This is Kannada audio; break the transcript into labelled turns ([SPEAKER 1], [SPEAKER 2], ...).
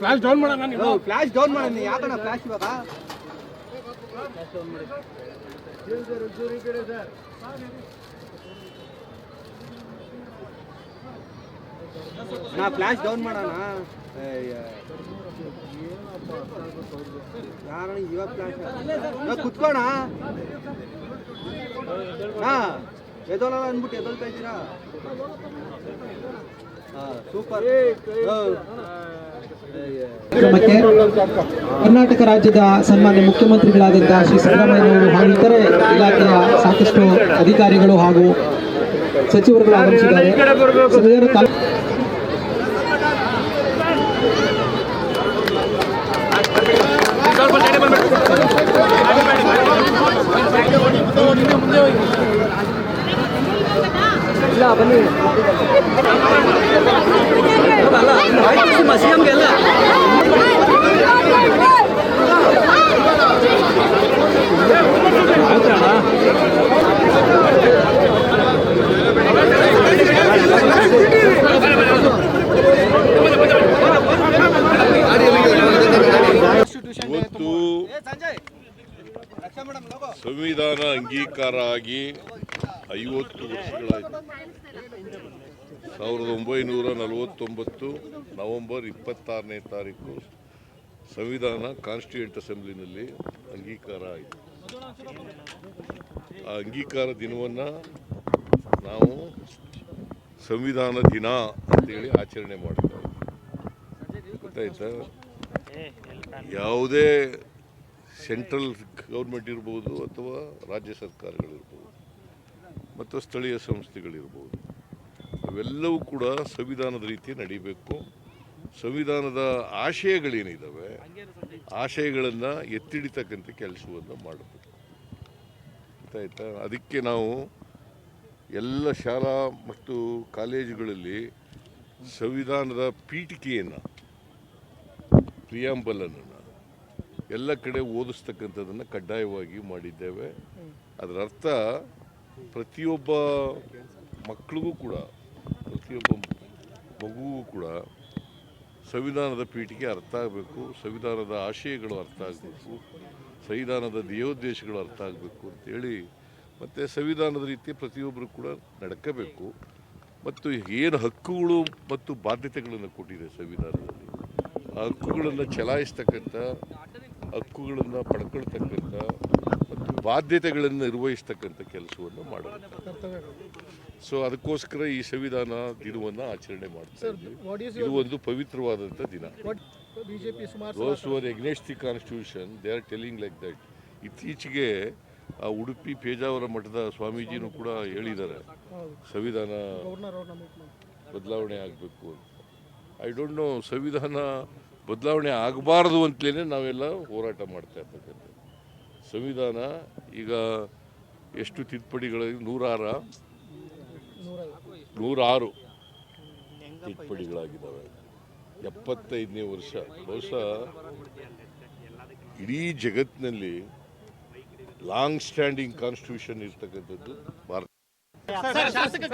[SPEAKER 1] ಫ್ಲಾಶ್ ಡೌನ್ ಮಾಡೋಣ
[SPEAKER 2] ಫ್ಲಾಶ್ ಡೌನ್ ಮಾಡೋಣ ಯಾಕಣ್ಣ ಫ್ಲಾಶ್ ಇವಾಗ? ನಾ ಫ್ಲಾಶ್ ಡೌನ್ ಮಾಡೋಣ. ಯಾರಣ್ಣ ಇವಾಗ ಫ್ಲಾಶ್ ಕುತ್ಕೋಣ. ಹಾ ಎದೋಲಲ್ಲ ಅಂದ್ಬಿಟ್ಟು ಎದೋಲ್ತಾ ಇದ್ದೀರಾ? ಹಾ ಸೂಪರ್
[SPEAKER 3] ಕ್ರಮಕ್ಕೆ ಕರ್ನಾಟಕ ರಾಜ್ಯದ ಸನ್ಮಾನ್ಯ ಮುಖ್ಯಮಂತ್ರಿಗಳಾದಂತಹ ಶ್ರೀ ಸಿದ್ದರಾಮಯ್ಯನವರು ಹಾಗೂ ಇತರೆ ಇಲಾಖೆಯ ಸಾಕಷ್ಟು ಅಧಿಕಾರಿಗಳು ಹಾಗೂ ಸಚಿವರುಗಳು ಆಗಮಿಸಿದ್ದಾರೆ.
[SPEAKER 4] ಸಂವಿಧಾನ ಅಂಗೀಕಾರ ಆಗಿ ಐವತ್ತು ವರ್ಷಗಳಾಯಿತು. ಸಾವಿರದ ಒಂಬೈನೂರ ನಲವತ್ತೊಂಬತ್ತು ನವೆಂಬರ್ ಇಪ್ಪತ್ತಾರನೇ ತಾರೀಕು ಸಂವಿಧಾನ ಕಾನ್ಸ್ಟಿಟ್ಯೂಂಟ್ ಅಸೆಂಬ್ಲಿನಲ್ಲಿ ಅಂಗೀಕಾರ ಆಯಿತು. ಆ ಅಂಗೀಕಾರ ದಿನವನ್ನು ನಾವು ಸಂವಿಧಾನ ದಿನ ಅಂತೇಳಿ ಆಚರಣೆ ಮಾಡ್ತಾ ಇದ್ದೀವಿ ಗೊತ್ತಾಯ್ತಾ ಯಾವುದೇ ಸೆಂಟ್ರಲ್ ಗೌರ್ಮೆಂಟ್ ಇರ್ಬೋದು ಅಥವಾ ರಾಜ್ಯ ಸರ್ಕಾರಗಳಿರ್ಬೋದು ಮತ್ತು ಸ್ಥಳೀಯ ಸಂಸ್ಥೆಗಳಿರ್ಬೋದು. ಅವೆಲ್ಲವೂ ಕೂಡ ಸಂವಿಧಾನದ ರೀತಿ ನಡೀಬೇಕು. ಸಂವಿಧಾನದ ಆಶಯಗಳೇನಿದ್ದಾವೆ ಆಶಯಗಳನ್ನು ಎತ್ತಿಡಿತಕ್ಕಂಥ ಕೆಲಸವನ್ನು ಮಾಡಬೇಕು. ಗೊತ್ತಾಯ್ತಾ ಅದಕ್ಕೆ ನಾವು ಎಲ್ಲ ಶಾಲಾ ಮತ್ತು ಕಾಲೇಜುಗಳಲ್ಲಿ ಸಂವಿಧಾನದ ಪೀಠಿಕೆಯನ್ನು ಪ್ರಿಯಾಂಬಲನ್ನು ಎಲ್ಲ ಕಡೆ ಓದಿಸ್ತಕ್ಕಂಥದ್ದನ್ನು ಕಡ್ಡಾಯವಾಗಿ ಮಾಡಿದ್ದೇವೆ. ಅದರ ಅರ್ಥ ಪ್ರತಿಯೊಬ್ಬ ಮಕ್ಕಳಿಗೂ ಕೂಡ, ಪ್ರತಿಯೊಬ್ಬ ಮಗುವೂ ಕೂಡ ಸಂವಿಧಾನದ ಪೀಠಿಗೆ ಅರ್ಥ ಆಗಬೇಕು, ಸಂವಿಧಾನದ ಆಶಯಗಳು ಅರ್ಥ ಆಗಬೇಕು, ಸಂವಿಧಾನದ ಧ್ಯೇಯೋದ್ದೇಶಗಳು ಅರ್ಥ ಆಗಬೇಕು ಅಂತೇಳಿ ಮತ್ತು ಸಂವಿಧಾನದ ರೀತಿ ಪ್ರತಿಯೊಬ್ಬರು ಕೂಡ ನಡ್ಕೋಬೇಕು. ಮತ್ತು ಏನು ಹಕ್ಕುಗಳು ಮತ್ತು ಬಾಧ್ಯತೆಗಳನ್ನು ಕೊಟ್ಟಿದೆ ಸಂವಿಧಾನದಲ್ಲಿ. ಆ ಹಕ್ಕುಗಳನ್ನು ಚಲಾಯಿಸ್ತಕ್ಕಂಥ ಹಕ್ಕುಗಳನ್ನು ಪಡ್ಕೊಳ್ತಕ್ಕಂಥ ಮತ್ತು ಬಾಧ್ಯತೆಗಳನ್ನು ನಿರ್ವಹಿಸ್ತಕ್ಕಂಥ ಕೆಲಸವನ್ನು ಮಾಡಬೇಕು ಸೊ ಅದಕ್ಕೋಸ್ಕರ ಈ ಸಂವಿಧಾನ ದಿನವನ್ನು ಆಚರಣೆ ಮಾಡ್ತಾರೆ ಇದು ಒಂದು ಪವಿತ್ರವಾದಂಥ ದಿನ. Those against the constitution they are telling like that ಇತ್ತೀಚೆಗೆ ಆ ಉಡುಪಿ ಪೇಜಾವರ ಮಠದ ಸ್ವಾಮೀಜಿನೂ ಕೂಡ ಹೇಳಿದ್ದಾರೆ ಸಂವಿಧಾನ ಬದಲಾವಣೆ ಆಗಬೇಕು ಅಂತ. ಐ ಡೋಂಟ್ ನೋ ಸಂವಿಧಾನ ಬದಲಾವಣೆ ಆಗಬಾರ್ದು ಅಂತಲೇ ನಾವೆಲ್ಲ ಹೋರಾಟ ಮಾಡ್ತಾ ಇರ್ತಕ್ಕಂಥದ್ದು ಸಂವಿಧಾನ ಈಗ ಎಷ್ಟು ತಿದ್ದುಪಡಿಗಳು ನೂರಾರ ನೂರಾರು ತಿದ್ದುಪಡಿಗಳಾಗಿದ್ದಾವೆ ಎಪ್ಪತ್ತೈದನೇ ವರ್ಷ ಬಹುಶಃ ಇಡೀ ಜಗತ್ತಿನಲ್ಲಿ ಲಾಂಗ್ ಸ್ಟ್ಯಾಂಡಿಂಗ್ ಕಾನ್ಸ್ಟಿಟ್ಯೂಷನ್ ಇರ್ತಕ್ಕಂಥದ್ದು ಭಾರತ
[SPEAKER 5] ಶಾಸಕ